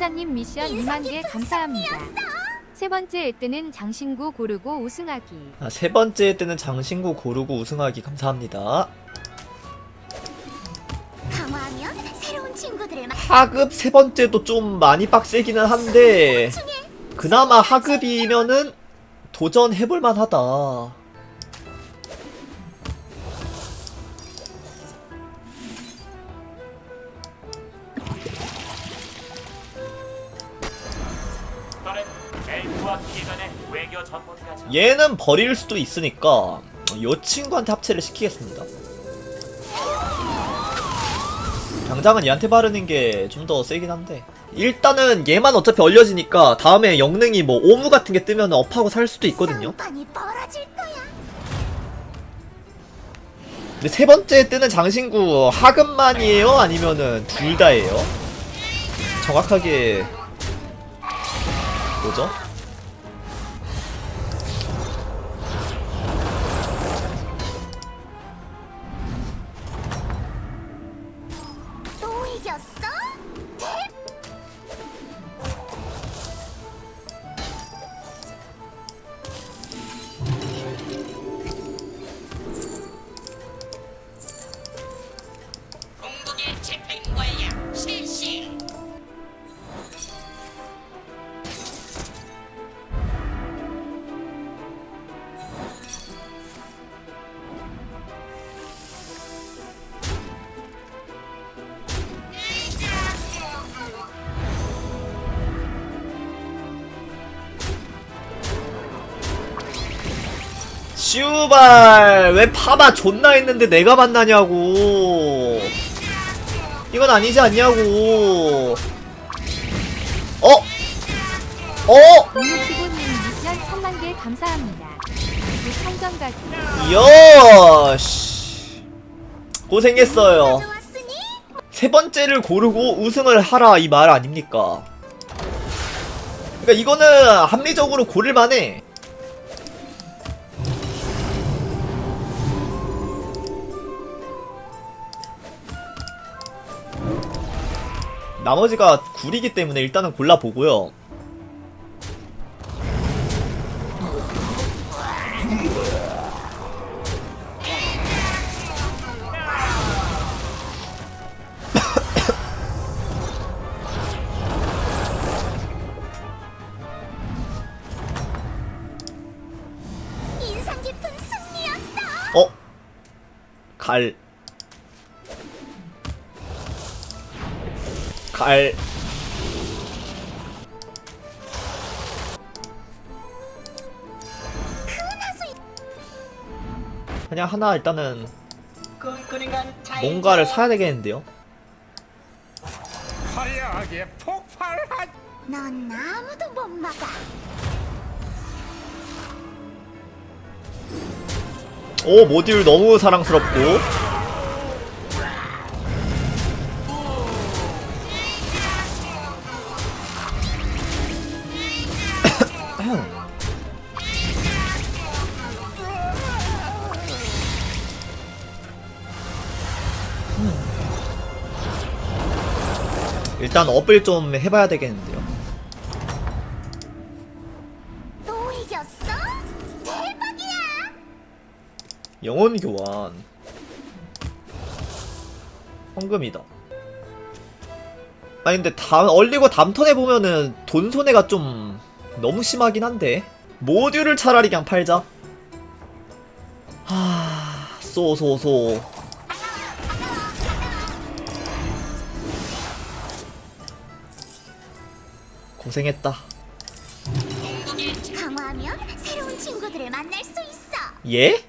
후원자님 미션 2만 개 감사합니다. 세 번째 뜨는 장신구 고르고 우승하기. 아, 세 번째 때는 장신구 고르고 우승하기 감사합니다. 강화하면 새로운 친구들을 만 하급 세 번째도 좀 많이 빡세기는 한데 그나마 하급이면은 도전해볼 만하다. 얘는 버릴 수도 있으니까 이 친구한테 합체를 시키겠습니다. 당장은 얘한테 바르는 게 좀 더 세긴 한데 일단은 얘만 어차피 얼려지니까 다음에 영능이 뭐 오무 같은 게 뜨면 업하고 살 수도 있거든요. 근데 세 번째 뜨는 장신구 하급만이에요? 아니면은 둘 다예요? 정확하게 뭐죠? 슈발 왜 파마 존나 했는데 내가 만나냐고 이건 아니지 않냐고 어? 어? 오늘치고님 미션 3만 개 감사합니다. 그 청정가기. 여씨 고생했어요 세 번째를 고르고 우승을 하라 이 말 아닙니까 그러니까 이거는 합리적으로 고를만해 나머지가 굴이기 때문에 일단은 골라보고요. 어? 갈. 갈. 그냥 하나 일단은 뭔가를 사야 되겠는데요? 화려하게 폭발한 넌 아무도 못 막아. 오 모듈 너무 사랑스럽고 일단 업을 좀 해봐야 되겠는데요. 또 이겼어? 대박이야. 영혼 교환. 황금이다. 아니 근데 다음 얼리고 다음 턴에 보면은 돈 손해가 좀 너무 심하긴 한데. 모듈을 차라리 그냥 팔자. 하... 쏘쏘쏘 고생했다 강화하면 새로운 친구들을 만날 수 있어. 예?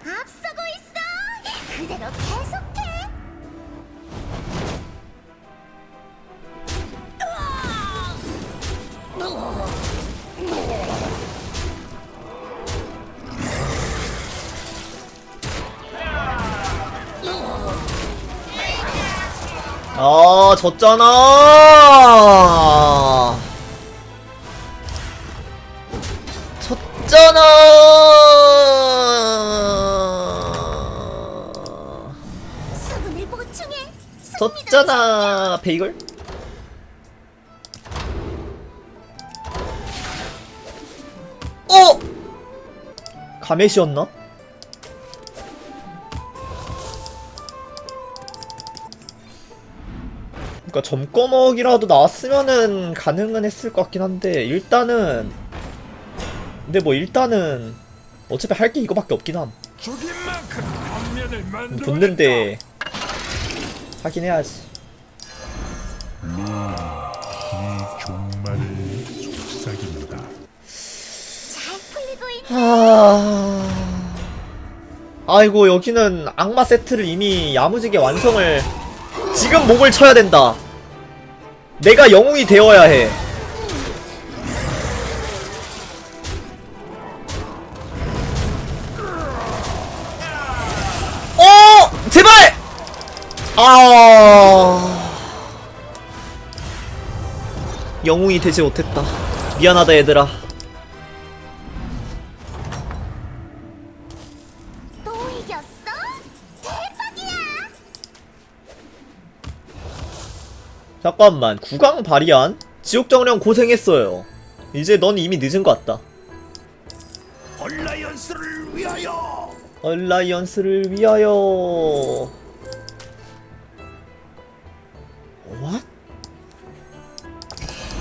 앞서고 있어. 그대로 계속 졌잖아 졌잖아. 졌잖아. 베이글? 어! 가메시였나? 그러니까 점꺼먹이라도 나왔으면은 가능은 했을 것 같긴 한데 일단은 근데 뭐 일단은 어차피 할 게 이거밖에 없긴 함. 붙는데 하긴 해야지. 하... 아이고 여기는 악마 세트를 이미 야무지게 완성을 지금 목을 쳐야 된다 내가 영웅이 되어야 해 어! 제발! 아... 영웅이 되지 못했다 미안하다 얘들아 잠깐만 구강 바리안? 지옥정령 고생했어요 이제 넌 이미 늦은 것 같다 얼라이언스를 위하여. 얼라이언스를 위하여 What?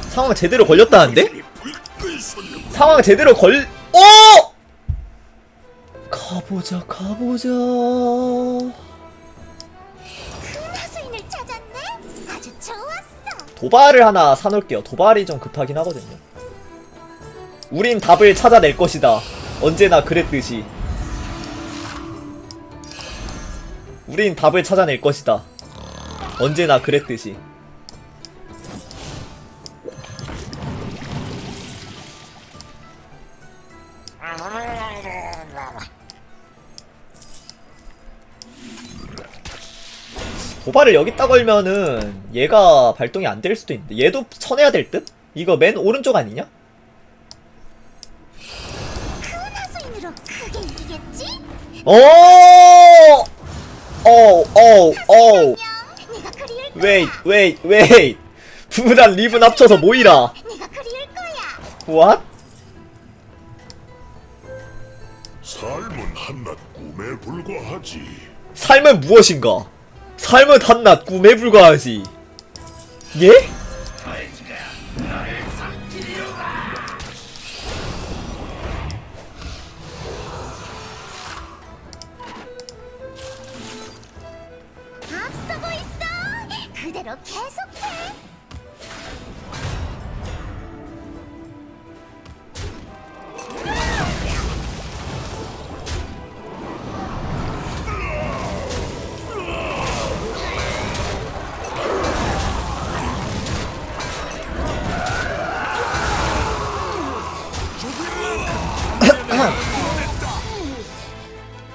상황 제대로 걸렸다는데? 상황 제대로 걸... 어! 가보자 가보자 도발을 하나 사놓을게요. 도발이 좀 급하긴 하거든요. 우린 답을 찾아낼 것이다. 언제나 그랬듯이. 우린 답을 찾아낼 것이다. 언제나 그랬듯이 도발을 여기다 걸면은 얘가 발동이 안 될 수도 있는데 얘도 쳐내야 될 듯? 이거 맨 오른쪽 아니냐? 오! 오, 오, 오. 웨이트, 웨이트, 웨이트. 부부랑 리븐 합쳐서 모이라. What? 삶은 한낱 꿈에 불과하지. 삶은 무엇인가? 삶은 한낱 꿈에 불과하지. 예?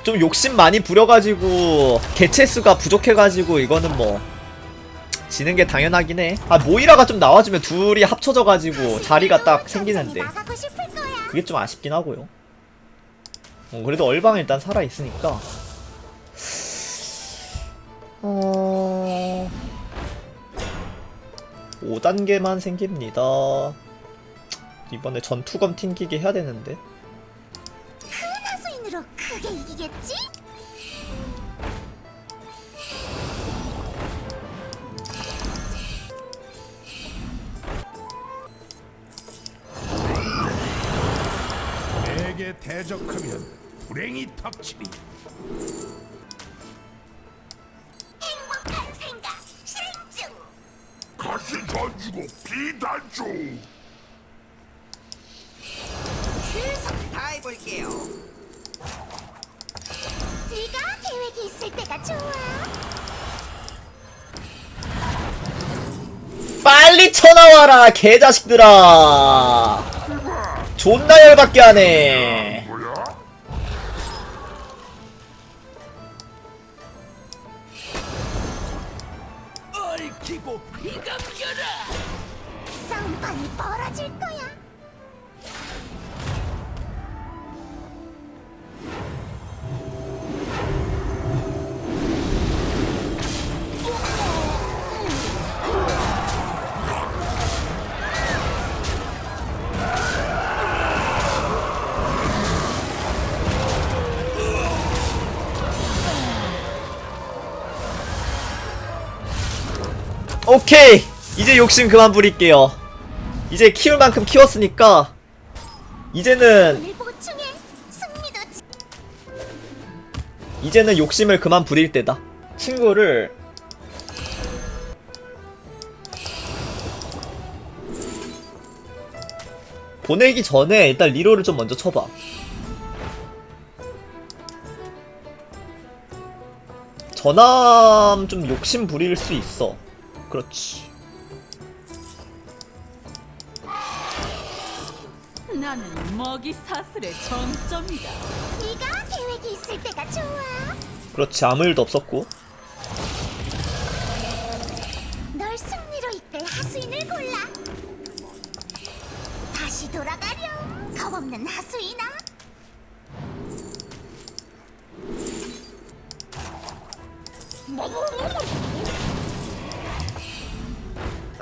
좀 욕심 많이 부려가지고 개체 수가 부족해가지고 이거는 뭐 지는 게 당연하긴 해. 아 모이라가 좀 나와주면 둘이 합쳐져가지고 자리가 딱 생기는데. 그게 좀 아쉽긴 하고요. 어, 그래도 얼방 일단 살아 있으니까. 어... 5단계만 생깁니다. 이번에 전투검 튕기게 해야 되는데. 크게 이기겠지? 내게 대적하면 불행이 닥치리. 행복한 생각 중. 가시 던지고 비단조. 최선을 다해볼게요. 있을 때가 좋아. 빨리 쳐나와라 개자식들아 존나 열받게 하네 오케이. 이제 욕심 그만 부릴게요. 이제 키울 만큼 키웠으니까 이제는 이제는 욕심을 그만 부릴 때다. 친구를 보내기 전에 일단 리로를 좀 먼저 쳐봐. 전함 좀 욕심 부릴 수 있어 그렇지 나는 먹이 사슬의 정점이다. 네가 계획이 있을 때가 좋아. 그렇지 아무 일도 없었고 널 승리로 이끌 하수인을 골라. 다시 돌아가렴. 겁없는 하수인아.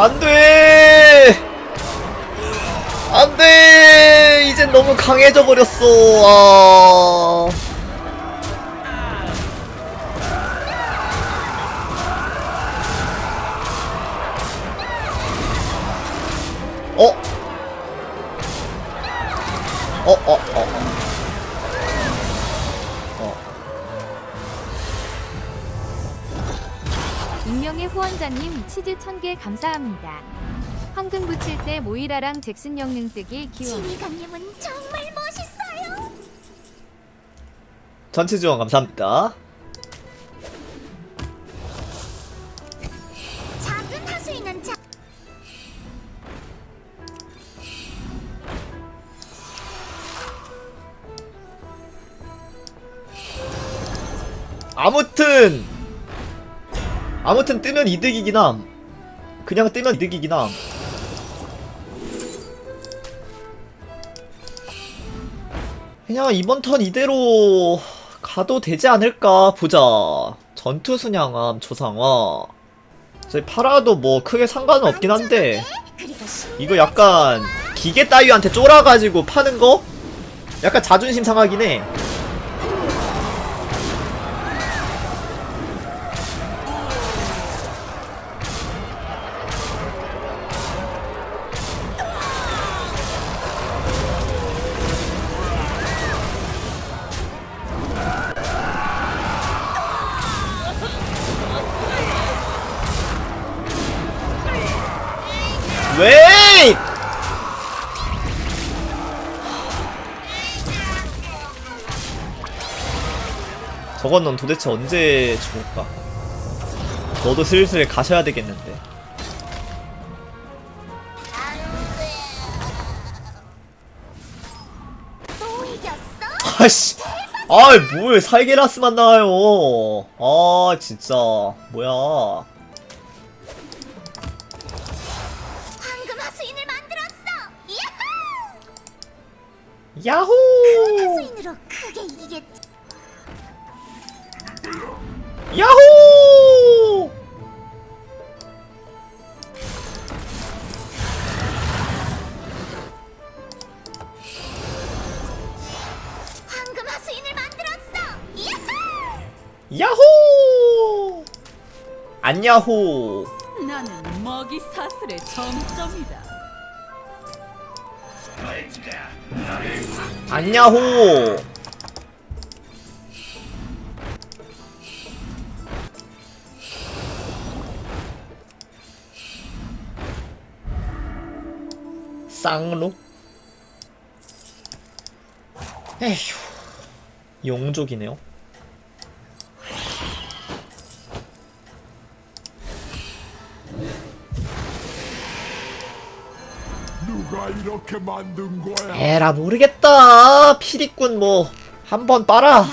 안돼! 안돼! 이젠 너무 강해져 버렸어. 아. 어? 치즈 1000개 감사합니다. 황금 붙일 때 모이라랑 잭슨 영능 뜨기 기원. 지휘관님은 정말 멋있어요. 전체 지원 감사합니다. 작은 하수인은 자. 아무튼 아무튼 뜨면 이득이긴 함. 그냥 뜨면 이득이긴 함. 그냥 이번 턴 이대로 가도 되지 않을까 보자. 전투 순양함 조상화. 저희 팔아도 뭐 크게 상관은 없긴 한데 이거 약간 기계 따위한테 쫄아가지고 파는 거? 약간 자존심 상하긴 해. 저건 넌 도대체 언제 죽을까? 너도 슬슬 가셔야 되겠는데. 아씨. 아이, 뭘 살게라스만 나와요. 아, 진짜. 뭐야. 황금 하수인을 만들었어. 야호! 야호! 하수인으로 크게 이기겠지. 야호! 황금 하수인을 만들었어. 야호! 야호! 안야호! 나는 먹이 사슬의 정점이다. 안야호! 쌍로? 에휴, 용족이네요. 누가 이렇게 만든 거야? 에라 모르겠다. 피리꾼 뭐 한 번 빨아.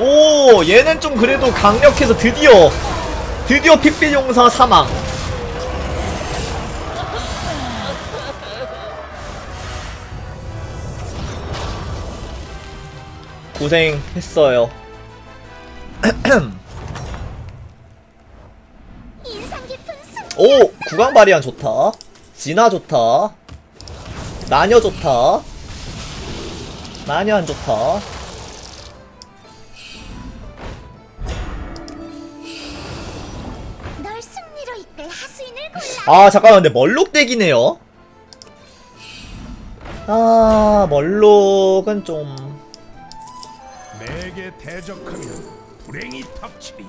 오 얘는 좀 그래도 강력해서 드디어 드디어 핏빛 용사 사망. 고생했어요. 오 구강 바리안 좋다. 진화 좋다. 나녀 좋다. 나녀 안 좋다 아 잠깐만 근데 멀록 덱이네요? 아 멀록은 좀. 내게 대적하면 불행이 닥치리.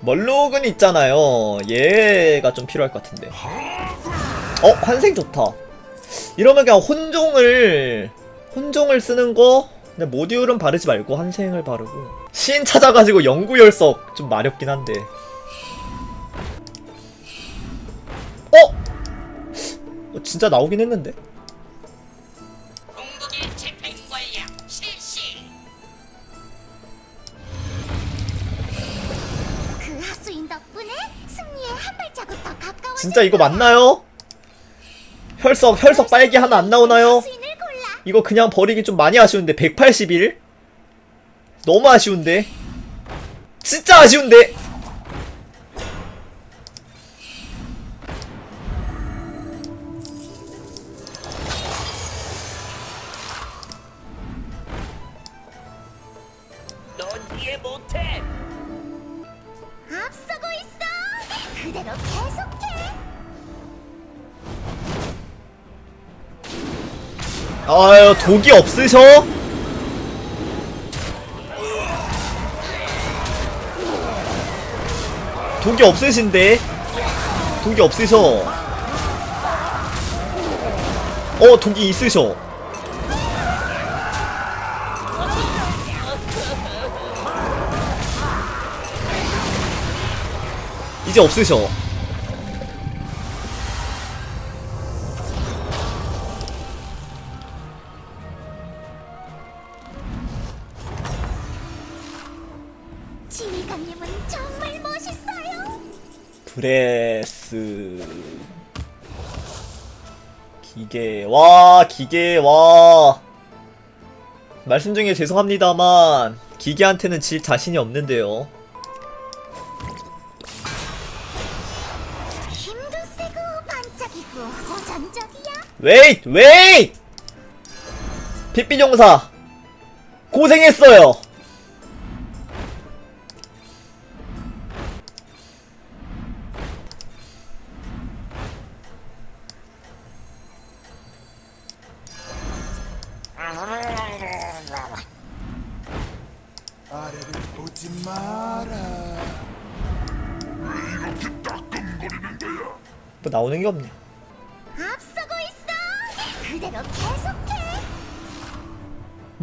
멀록은 있잖아요. 얘가 좀 필요할 것 같은데. 어 환생 좋다. 이러면 그냥 혼종을 혼종을 쓰는 거? 근데 모듈은 바르지 말고 환생을 바르고. 신 찾아가지고 영구열석 좀 마렵긴 한데 어? 어 진짜 나오긴 했는데 궁극의 집행 권력 실시. 그 하수인 덕분에 승리에 한 발자국 더 가까워진 진짜 이거 맞나요? 혈석 혈석 빨개 하나 안 나오나요? 하수인을 골라 이거 그냥 버리기 좀 많이 아쉬운데 181? 너무 아쉬운데 진짜 아쉬운데 못해. 앞서고 있어 그대로 계속해 아유 독이 없으셔? 독이 없으신데? 독이 없으셔 어 독이 있으셔 이제 없으셔. 지휘관님은 정말 멋있어요. 브레스. 기계. 와 기계. 와. 말씀 중에 죄송합니다만 기계한테는 질 자신이 없는데요 웨이트 웨이트 핏빛 용사. 고생했어요. 아래를 보지 마라. 뭐 나오는 게 없네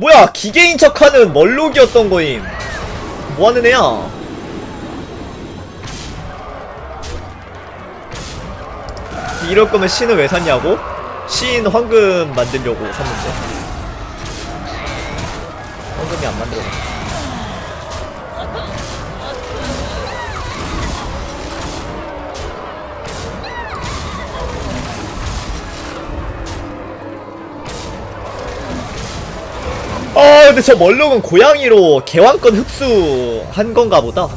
뭐야 기계인 척하는 멀록이었던 거임. 뭐하는 애야? 이럴 거면 신을 왜 샀냐고? 신 황금 만들려고 샀는데. 황금이 안 만들어 아 근데 저 멀록은 고양이로 개왕권 흡수한 건가 보다